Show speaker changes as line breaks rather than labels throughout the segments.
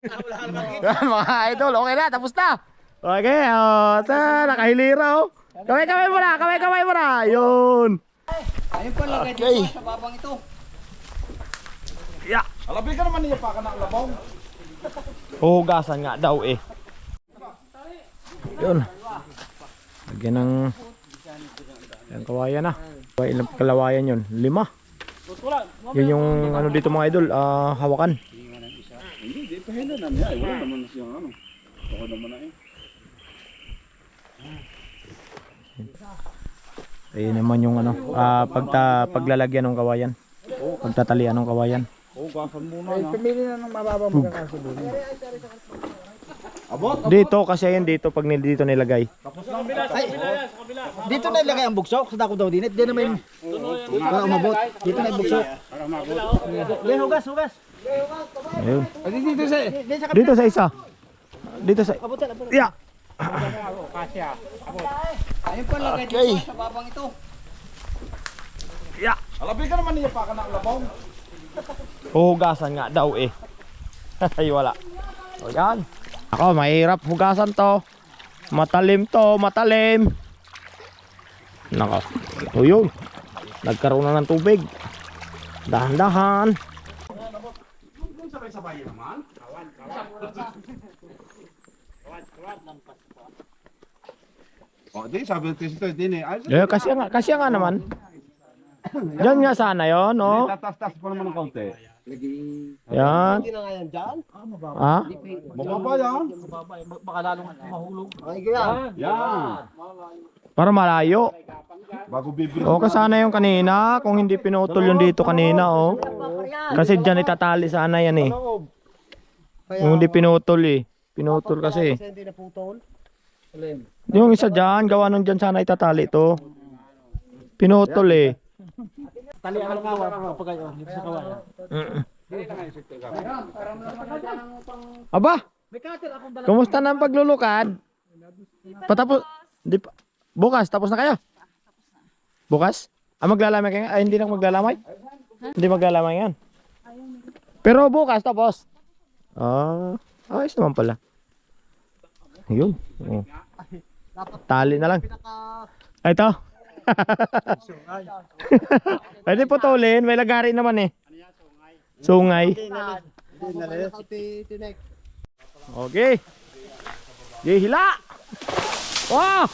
Yan mga idol, okay na, tapos na. Okay, oh, ta, nakahilira oh. Kamay-kamay mo na, kamay-kamay mo na. Yun.
Ayun po lagay
Okay.
dito sa babang ito.
Yeah.
Alabi ka naman niya pa ka ng labaw.
Huhugasan nga daw eh. Yun. Lagyan ng Yan kawayan na. Ilang kalawayan yun? Lima. Yun yung ano dito mga idol, ah, hawakan.
Pa hila naman. Ay, wala naman siyang ano. Ako naman na eh.
Ayun naman yung ano, ah, pagta, paglalagyan ng kawayan. Pagtatalian ng kawayan.
Oo, gasan muna na.
Pumili na ng mababang magkakasunod.
Abot!
Dito kasi ayun dito pag nil- dito nilagay.
Dito na ilagay ang bugsok. Sa dako daw din. Di naman para umabot. Dito na yung bugsok. Di, hugas, hugas.
Ayun.
Dito sa... Dito sa...
Dito sa isa. Dito sa. Yeah.
Ayun po lagay dito sa babang ito.
Alabi ka naman niya pa ka ng labaw.
Huhugasan nga daw eh. Ay wala. O yan. Ako, mahirap hugasan to. Matalim to, matalim. Nako. O yun. Nagkaroon na ng tubig. Dahan-dahan.
O, di, sabi ng tito, di ni. Ay,
Eh, kasi nga, kasi nga naman. Diyan nga sana yon, no?
tatas-tas pa naman ng kaunti.
Yan.
Hindi na nga yan dyan.
Ha?
Mababa yan.
Baka lalong mahulog. Ay, kaya.
Yan.
Para malayo.
Bago bibili.
O, kasana yung kanina. Kung hindi pinutol yung dito kanina, oh. Kasi dyan itatali sana yan eh. Kung hindi pinutol eh. Pinutol kasi.
Hindi.
Yung isa dyan, gawa nung dyan sana itatali to. Pinutol eh.
Tali ang kawa pag kayo dito sa kawa.
Aba,
May cutter akong dala.
kumusta na ang paglulukad? Patapos, di pa, bukas, tapos na kayo? Bukas? Ah, maglalamay kayo? Ay, hindi na maglalamay? Hindi maglalamay yan. Pero bukas, tapos? Ah, ayos naman pala. Ayun. Oh. Tali na lang. Ay, ito. Pwede putulin, may lagari naman eh. Sungay. Okay. Di hila. Wow!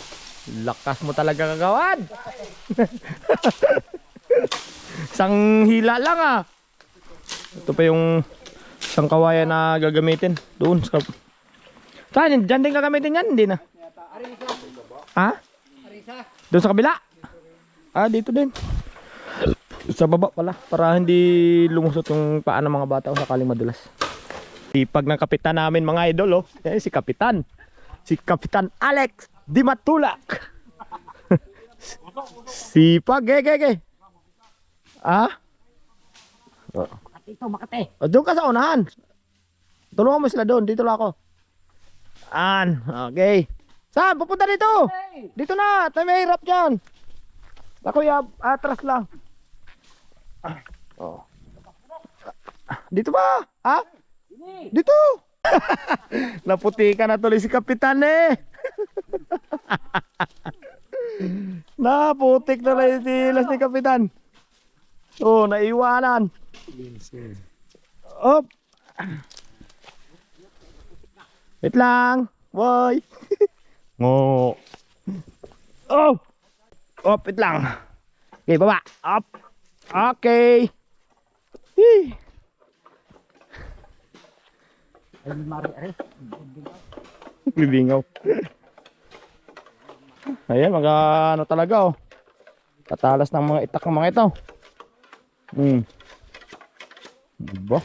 Lakas mo talaga kagawad. Isang hila lang ah. Ito pa yung isang kawayan na gagamitin. Doon sa... Saan? Diyan din gagamitin yan? Hindi na. Ha? Doon sa kabila? Ah, dito din. Sa baba pala. Para hindi lumusot yung paa ng mga bata o sakaling madulas. Sipag ng kapitan namin mga idol oh. Yan si kapitan. Si Kapitan Alex Di Matulak. Sipag, ge, ge, ge. Ah? Oh.
Ito makate.
O, doon ka sa unahan. Tulungan mo sila doon. Dito lang ako. An. Okay. Saan? Pupunta dito. Dito na. Tayo may hirap dyan. Ako ya, atras lang. Ah, Oh. Ah, Dito ba? Ha? Dito. Naputi ka na tuloy si Kapitan eh. Naputik na lang tilas ni Kapitan. Oh, naiwanan. Op. Wait lang. Boy. Ngo. Oh. Op, wait lang. Okay, baba. Up. Okay. Hii. Bibingaw. Ayan, mga ano talaga oh. Tatalas ng mga itak ng mga ito. Hmm. Diba?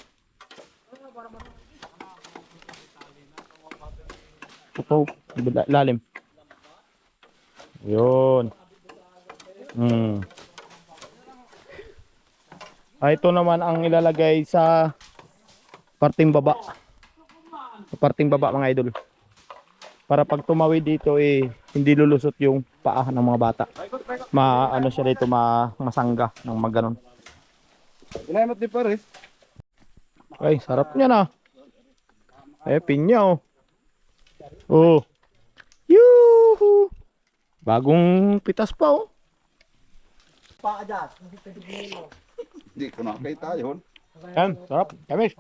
Ito, la- lalim. Yun. Hmm. Ah, ito naman ang ilalagay sa parting baba. Sa parting baba mga idol. Para pag tumawid dito eh hindi lulusot yung paa ng mga bata. Ma ano siya dito ma masangga ng maganon.
Ilaymot di pare.
Ay, sarap niya na. Eh, pinya oh. Oh. Yuhu. Bagong pitas pa oh.
Pa-adjust.
Hindi ko nakita yun.
Yan, sarap. Kamis.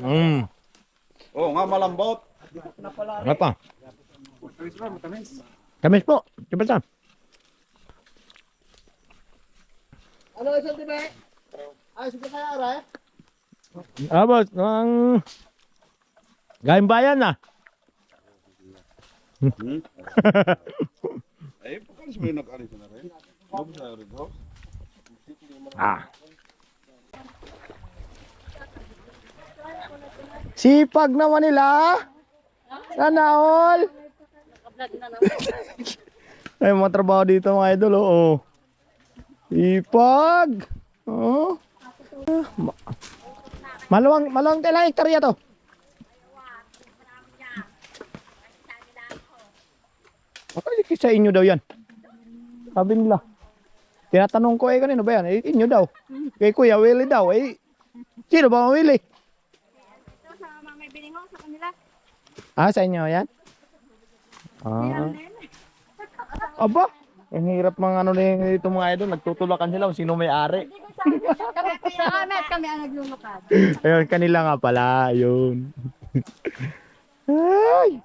Mm.
Oo nga, malambot.
Ano pa? Kamis po. Kipita.
Ano isang tibe? Ay, sige kaya ara eh.
Abot, ang... Galing bayan na.
Eh, pagkalis mo yung nag-alis na rin. Sa?
Ah. Sipag naman nila. Sana all. Ay, mga trabaho dito mga idol, oh. oh. Sipag. Oh. Ah, ma- Maluwang, maluwang ilang hektarya to? Bakit sa inyo daw yan? Sabi nila. Tinatanong ko eh kanino ba yan? Eh, inyo daw. Kay Kuya Willie daw. Eh, sino ba ang Willie?
Ito sa mga may biningaw sa kanila.
Ah, sa inyo yan? Ah. Aba, ang hirap mga ano na ito mga idol. Nagtutulakan sila kung sino may ari.
Kami, amin, kami ang naglulukad.
Ayun, kanila nga pala. Ayun. Ay!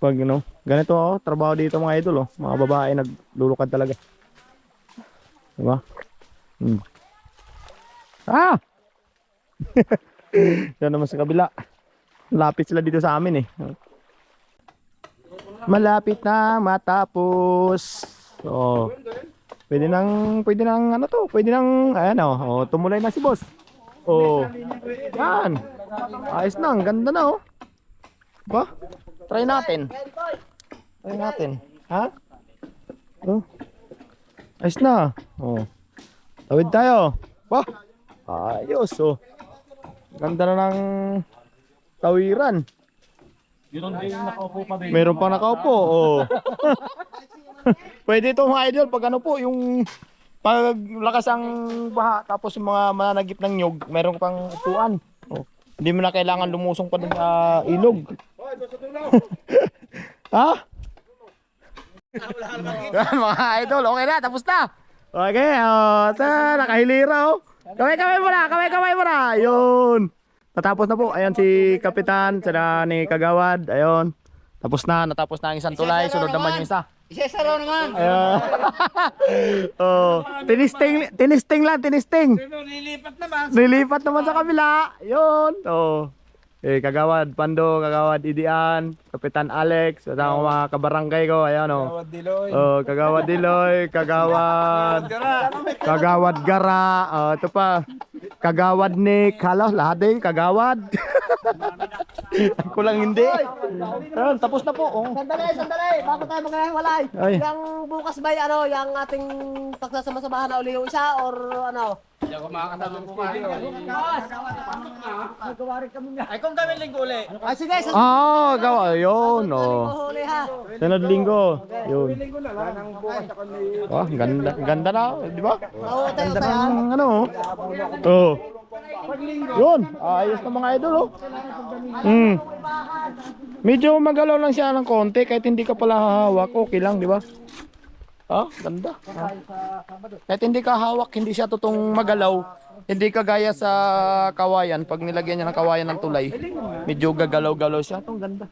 Pag ano, ganito oh, trabaho dito mga idol oh. Mga babae naglulukad talaga. Diba? Hmm. Ah! Yan naman sa kabila. Lapit sila dito sa amin eh. Malapit na matapos. Oh. Pwede nang pwede nang ano to, pwede nang ayan oh, oh tumulay na si boss. Oh. Yan. Ayos na, ang ganda na oh. Ba? Try natin. Try natin. Ha? Oh. Ayos na. Oh. Tawid tayo. Ba? Ayos oh. Ganda na ng tawiran. Meron pa nakaupo. Oh. Pwede ito mga idol pag ano po yung pag lakas ang baha tapos yung mga mananagip ng nyog, meron pang upuan. Oh. Hindi mo na kailangan lumusong pa dun sa ilog. ha? Yan mga idol, okay na, tapos na. Okay, oh, ta, nakahilira oh. Kamay-kamay mo na, kamay-kamay mo na. Ayun. Natapos na po. Ayan si Kapitan, sila ni Kagawad. Ayun. Tapos na, natapos na ang isang tulay. Sunod naman yung isa.
Isesaro naman.
Ayun. oh, tinisting, tinisting lang, tinisting.
Lilipat naman.
Nilipat naman sa kabila. Yun. Oh. Eh, Kagawad Pando, Kagawad Idian, Kapitan Alex, at ang mga kabarangay ko. Ayan oh. Oh, Kagawad Diloy, Kagawad Kagawad Gara. Oh, ito pa. Kagawad Nick. Halos lahat din kagawad. Ako lang hindi. Ayun, tapos na po. Oh.
Sandali, sandali. Bago tayo maghiwalay.
Ay.
Yung bukas ba ano, yung ating pagsasama-samahan na uli yung isa or ano? Hindi ako makakasama po kayo. Ay, kung kami linggo uli. Ay, sige. Sa
Ah, gawa. Yun, oh.
huli ha.
Sunod linggo. Yun. Wah, ganda, ganda na, di ba?
Oo, tayo
Ganda
tayo.
ng ano, oh. Oh. Yun, ayos na mga idol, oh. Mm. Medyo magalaw lang siya ng konti kahit hindi ka pala hahawak, okay lang, di ba? Ah, ganda. Ah. Kahit hindi ka hawak, hindi siya tutong magalaw. Hindi ka gaya sa kawayan. Pag nilagyan niya ng kawayan ng tulay, medyo gagalaw-galaw siya. Itong ganda.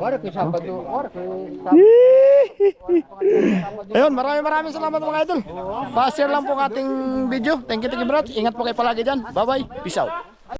Ora ko Sabado, ora ko.
Ayun, maraming maraming salamat mga idol. Pa-share lang po ating video. Thank you, thank you, brad. Ingat po kayo palagi dyan. Bye-bye. Peace out.